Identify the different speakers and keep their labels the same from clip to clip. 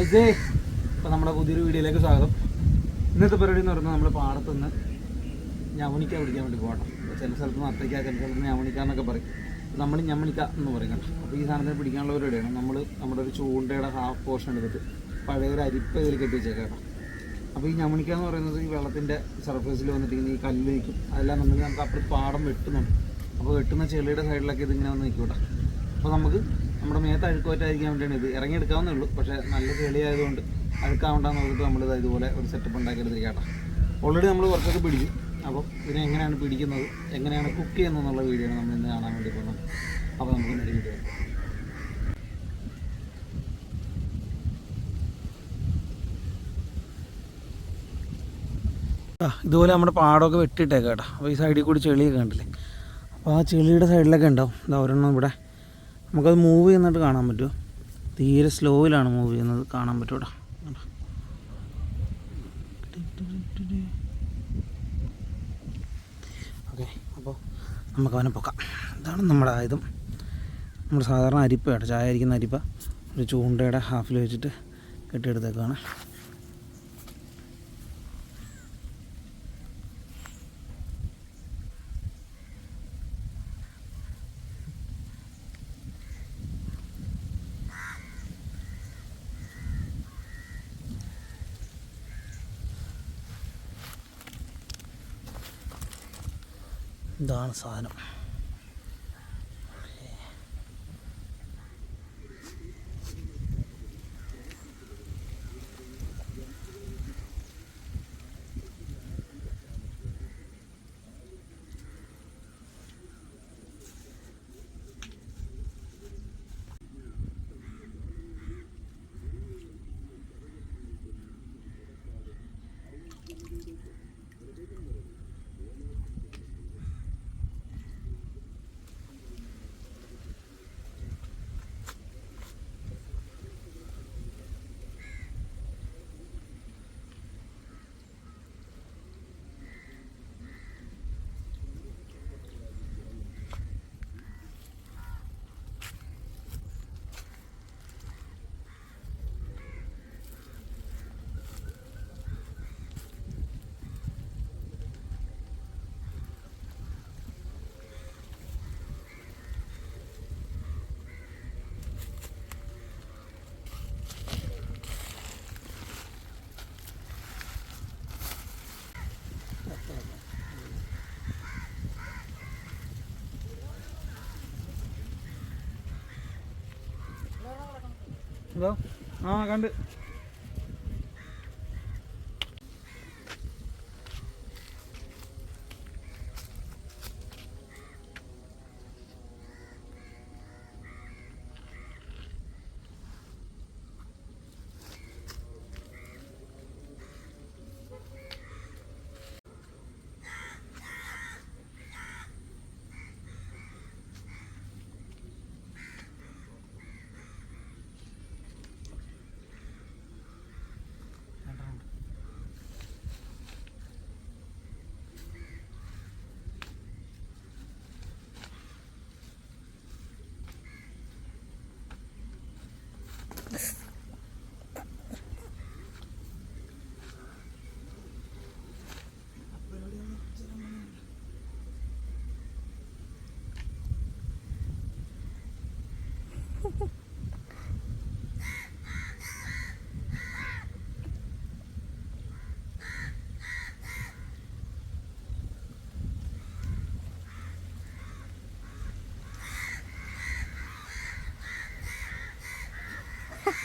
Speaker 1: ഇപ്പം നമ്മുടെ പുതിയൊരു വീഡിയോയിലേക്ക് സ്വാഗതം. ഇന്നത്തെ പരിപാടി എന്ന് പറയുന്നത് നമ്മൾ പാടത്ത് നിന്ന് ഞവണിക്ക പിടിക്കാൻ വേണ്ടി പോകണം. ചില സ്ഥലത്ത് നത്തയ്ക്ക ചില സ്ഥലത്ത് ഞവണിക്ക എന്നൊക്കെ പറയും. നമ്മൾ ഞമ്മണിക്ക എന്ന് പറയും കേട്ടോ. അപ്പോൾ ഈ സാധനത്തിന് പിടിക്കാനുള്ള പരിപാടിയാണ് നമ്മൾ നമ്മുടെ ഒരു ചൂണ്ടയുടെ ഹാഫ് പോർഷൻ എടുത്തിട്ട് പഴയ ഒരു അരിപ്പ ഇതിൽ കെട്ടി വെച്ചേക്കാം അപ്പോൾ ഈ ഞമണിക്ക എന്ന് പറയുന്നത് ഈ വെള്ളത്തിന്റെ സർഫേസിൽ വന്നിട്ട് ഇങ്ങനെ ഈ കല്ല് നിൽക്കും അതെല്ലാം നമ്മൾ നമുക്ക് അപ്പുറത്ത് പാടം വെട്ടുന്നുണ്ട്. അപ്പോൾ വെട്ടുന്ന ചെളിയുടെ സൈഡിലൊക്കെ ഇതിങ്ങനെ വന്ന് നിൽക്കും കേട്ടോ. അപ്പോൾ നമുക്ക് നമ്മുടെ മേത്ത് അഴുക്കുവറ്റായിരിക്കാൻ വേണ്ടിയാണ് ഇത്. ഇറങ്ങിയെടുക്കാവുന്നേ ഉള്ളൂ പക്ഷേ നല്ല ചെളിയായതുകൊണ്ട് അഴുക്കാവണ്ടെന്ന് നോക്കിയിട്ട് നമ്മളിത് ഇതുപോലെ ഒരു സെറ്റപ്പ് ഉണ്ടാക്കിയെടുത്തിരിക്കട്ടെ കേട്ടോ ഓൾറെഡി നമ്മൾ കുറച്ചൊക്കെ പിടിച്ചു. അപ്പോൾ ഇതിനെ എങ്ങനെയാണ് പിടിക്കുന്നത് എങ്ങനെയാണ് കുക്ക് ചെയ്യുന്നത് എന്നുള്ള വീഡിയോ നമ്മൾ ഇന്ന് കാണാൻ വേണ്ടി പോകുന്നത്. അപ്പോൾ നമുക്ക് ഇന്നൊരു വീഡിയോ ഇതുപോലെ നമ്മുടെ പാടമൊക്കെ വെട്ടിയിട്ടേക്കാം കേട്ടോ അപ്പോൾ ഈ സൈഡിൽ കൂടി ചെളിയൊക്കെ ഉണ്ടല്ലേ അപ്പോൾ ആ ചെളിയുടെ സൈഡിലൊക്കെ ഉണ്ടാവും. ഇതാ ഒരെണ്ണം ഇവിടെ. നമുക്കത് മൂവ് ചെയ്യുന്നിട്ട് കാണാൻ പറ്റുമോ? തീരെ സ്ലോയിലാണ് മൂവ് ചെയ്യുന്നത് കാണാൻ പറ്റൂടാ. ഓക്കെ അപ്പോൾ നമുക്ക് അവനെ പൊക്കാം. ഇതാണ് നമ്മുടെ ആയുധം. നമ്മൾ സാധാരണ അരിപ്പ കേട്ടോ ചായ അരിക്കുന്ന അരിപ്പ. ഒരു ചൂണ്ടയുടെ ഹാഫിൽ വെച്ചിട്ട് കെട്ടിയെടുത്തേക്കാണ്. ഇതാണ് സാധനം. ഹലോ ആ കണ്ട് ഇത്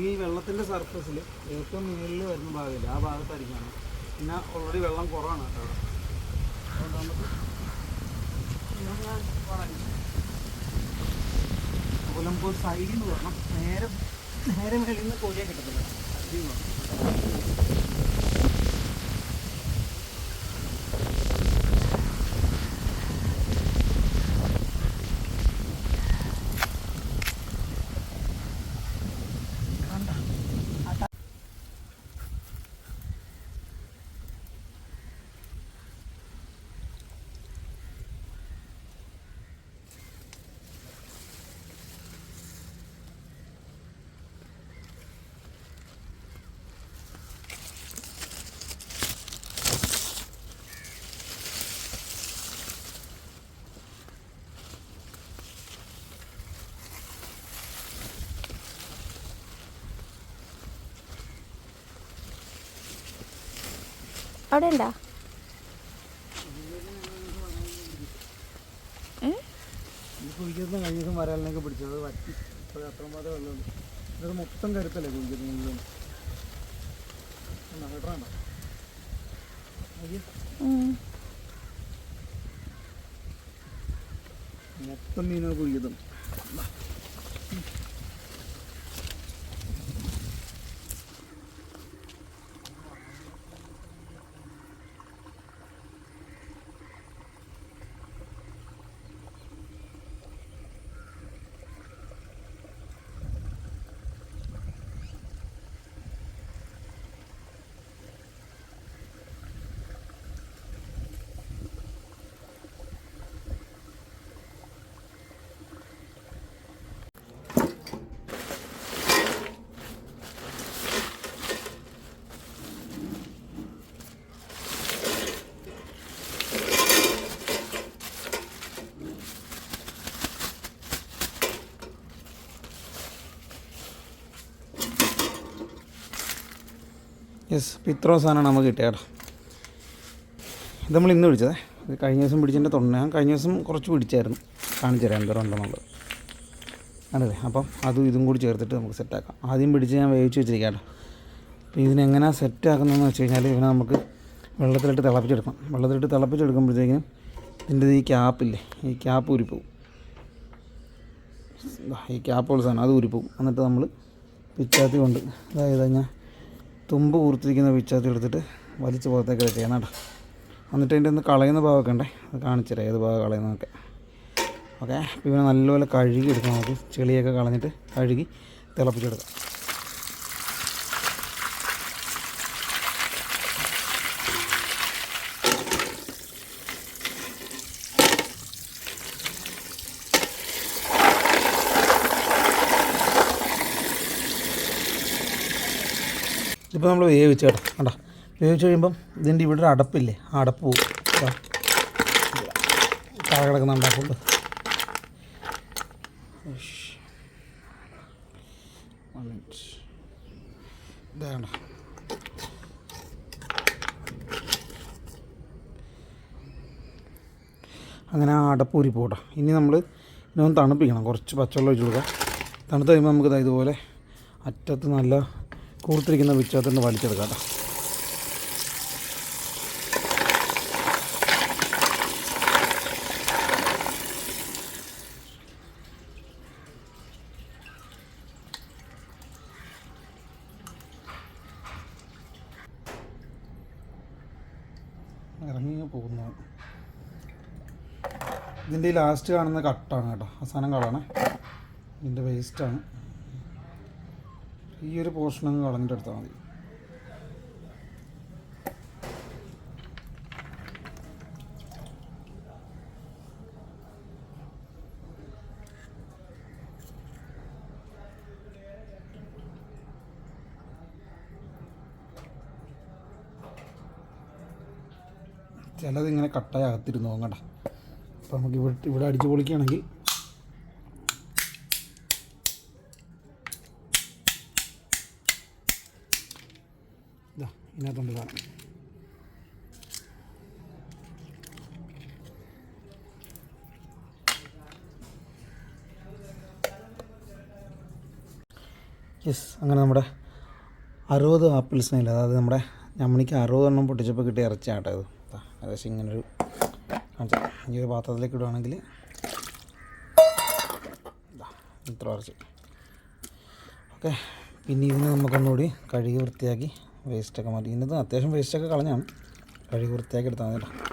Speaker 1: ഈ വെള്ളത്തിന്റെ സർഫസിൽ ഏറ്റവും മുകളിൽ വരുന്ന ഭാഗമില്ല. ആ ഭാഗത്തായിരിക്കാണ്. പിന്നെ ഓൾറെഡി വെള്ളം കുറവാണ് കേട്ടോ അതുകൊണ്ട് നമുക്ക് അതുപോലെ നമുക്ക് സൈഡിൽ വരണം. നേരെ നേരെ മേളിൽ നിന്ന് കോഴിയെ കിട്ടത്തില്ല. സൈഡിൽ
Speaker 2: അവിടെ ഉണ്ടോ
Speaker 1: ഈ കുഴിക്കുന്ന കഴിഞ്ഞ ദിവസം വരാലിനൊക്കെ പിടിച്ചത് വറ്റി. അത്രമാത്രം വെള്ളമുണ്ട് മൊത്തം കരുത്തല്ലേ കുഴിക്കുന്നത് മുഴുവൻ? കേട്ടോ
Speaker 2: ഉം.
Speaker 1: മൊത്തം മീനുകൾ കുഴിക്കുന്നു. യെസ് അപ്പോൾ ഇത്രയും സാധനമാണ് നമുക്ക് കിട്ടിയത് കേട്ടോ ഇത് നമ്മൾ ഇന്ന് പിടിച്ചതേ. ഇത് കഴിഞ്ഞ ദിവസം പിടിച്ചതിന്റെ തൊണ്ണ ഞാൻ കഴിഞ്ഞ ദിവസം കുറച്ച് പിടിച്ചായിരുന്നു. കാണിച്ചു തരാം എന്തോരം ഉണ്ടെന്നുള്ളത്. ആണല്ലേ? അപ്പം അതും ഇതും കൂടി ചേർത്തിട്ട് നമുക്ക് സെറ്റാക്കാം ആദ്യം പിടിച്ച് ഞാൻ വേവിച്ച് വെച്ചിരിക്കാം അപ്പോൾ ഇതിനെങ്ങനെ സെറ്റാക്കുന്നതെന്ന് വെച്ച് കഴിഞ്ഞാൽ ഇതിനെ നമുക്ക് വെള്ളത്തിലിട്ട് തിളപ്പിച്ചെടുക്കണം വെള്ളത്തിലിട്ട് തിളപ്പിച്ചെടുക്കുമ്പോഴത്തേക്കും ഇതിന്റെ ഈ ക്യാപ്പില്ലേ ഈ ക്യാപ്പ് ഊരിപ്പോവും. ദാ ഈ ക്യാപ്പുള്ള സാധനം അത് ഊരിപ്പോവും. എന്നിട്ട് നമ്മൾ പിച്ചാത്തി കൊണ്ട് അതായത് ഞാൻ തുമ്പ് കൂർത്തിരിക്കുന്ന വിച്ചാത്തി എടുത്തിട്ട് വലിച്ച് പുറത്തേക്ക് ചെയ്യണം കേട്ടോ. എന്നിട്ട് അതിന്റെ ഒന്ന് കളയുന്ന ഭാഗമൊക്കെ ഉണ്ടേ അത് കാണിച്ചു തരാം ഏത് ഭാഗം കളയുന്നതൊക്കെ ഓക്കെ ഇവനെ നല്ലപോലെ കഴുകി എടുക്കാം നമുക്ക്. ചെളിയൊക്കെ കളഞ്ഞിട്ട് കഴുകി തിളപ്പിച്ചെടുക്കാം. ഇപ്പോൾ നമ്മൾ വേവിച്ച് കേട്ടോ കണ്ടോ? വേവിച്ച് കഴിയുമ്പം ഇതിന്റെ ഇവിടെ ഒരു അടപ്പില്ലേ? ആ അടപ്പ് പോകും. താഴെ കിടക്കുന്ന ഇതാണ്ട അങ്ങനെ ആ അടപ്പ് ഊരി പോകട്ടെ ഇനി നമ്മൾ ഇതൊന്ന് തണുപ്പിക്കണം. കുറച്ച് പച്ചവെള്ളം ഒഴിച്ച് കൊടുക്കാം. തണുത്ത് കഴിയുമ്പോൾ നമുക്ക് ഇതുപോലെ അറ്റത്ത് നല്ല കൂർത്തിരിക്കുന്ന വിച്ചകത്തുനിന്ന് വലിച്ചെടുക്കാം പോകുന്നു. ഇതിന്റെ ലാസ്റ്റ് കാണുന്ന കട്ടാണ് കേട്ടോ. അവസാനം കളാണ് ഇതിന്റെ വേസ്റ്റാണ് ഈ ഒരു പോർഷൻ അങ്ങ് കളഞ്ഞിട്ട് എടുത്താൽ മതി. ചിലതിങ്ങനെ കട്ടായി അകത്തിരുന്ന് നോക്കണ്ട അപ്പോൾ നമുക്ക് ഇവിടെ ഇവിടെ അടിച്ചു പൊളിക്കുകയാണെങ്കിൽ ഇതാ ഇതിനകത്തുണ്ട് സാധനം യെസ് അങ്ങനെ നമ്മുടെ അറുപത് ആപ്പിൾസിനില്ല അതായത് നമ്മുടെ ഞമ്മണിക്ക് അറുപതെണ്ണം പൊട്ടിച്ചപ്പോൾ കിട്ടിയ ഇറച്ചിയാട്ടോ ഇത്. ഏകദേശം ഇങ്ങനൊരു ഈ ഒരു പാത്രത്തിലേക്ക് ഇടുവാണെങ്കിൽ ഇത്ര ഇറച്ചി. ഓക്കെ പിന്നെ ഇതിന് നമുക്കൊന്നുകൂടി കഴുകി വൃത്തിയാക്കി വേസ്റ്റൊക്കെ മാറ്റി. ഇന്നത് അത്യാവശ്യം വേസ്റ്റൊക്കെ കളഞ്ഞാണ് കഴുകി വൃത്തിയാക്കി എടുത്താൽ മതി കേട്ടോ.